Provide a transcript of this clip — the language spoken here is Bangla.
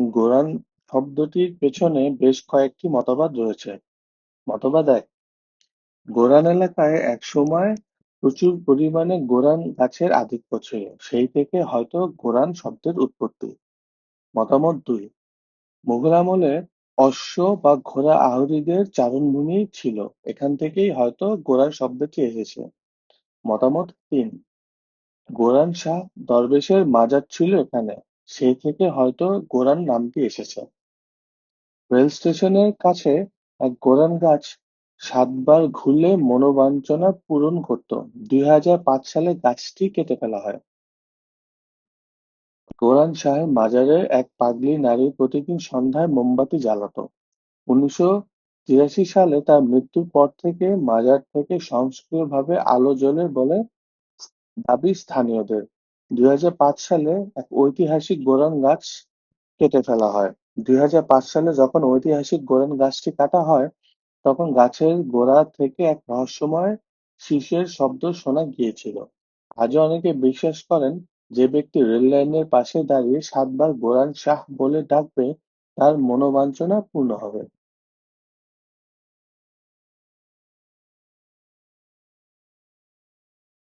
গোরান শব্দটির পেছনে বেশ কয়েকটি মতবাদ রয়েছে। মতবাদ এক, গোরান এলাকায় একসময় প্রচুর পরিমাণে গোরান গাছের আধিক্য ছিল, সেই থেকে হয়তো গোরান শব্দের উৎপত্তি। মতামত দুই, মুঘল আমলে অশ্ব বা ঘোড়া আরোহীদের চারণভূমি ছিল, এখান থেকেই হয়তো গোরান শব্দটি এসেছে। মতামত তিন, গোরান শাহ দরবেশের মাজার ছিল এখানে, সেই থেকে হয়তো গোরান নামটি এসেছে। রেল স্টেশনের কাছে এক গোরান গাছ সাতবার ঘুরলে মনোবাঞ্ছনা পূরণ করত, দুই হাজার পাঁচ সালে গাছটি কেটে ফেলা হয়। গোরান শাহের মাজারের এক পাগলি নারী প্রতিদিন সন্ধ্যায় মোমবাতি জ্বালাত। উনিশশো তিরাশি সালে তার মৃত্যুর পর থেকে মাজার থেকে স্বয়ংক্রিয়ভাবে আলো জ্বলে বলে দাবি স্থানীয়দের। দুই হাজার পাঁচ সালে এক ঐতিহাসিক গোরান গাছ কেটে ফেলা হয়। দুই হাজার পাঁচ সালে যখন ঐতিহাসিক গোরান গাছটি কাটা হয়, তখন গাছের গোড়া থেকে এক রহস্যময় শীষের শব্দ শোনা গিয়েছিল। আজও অনেকে বিশ্বাস করেন, যে ব্যক্তি রেল লাইনের পাশে দাঁড়িয়ে সাতবার গোরান শাহ বলে ডাকবে, তার মনোবাঞ্ছনা পূর্ণ হবে।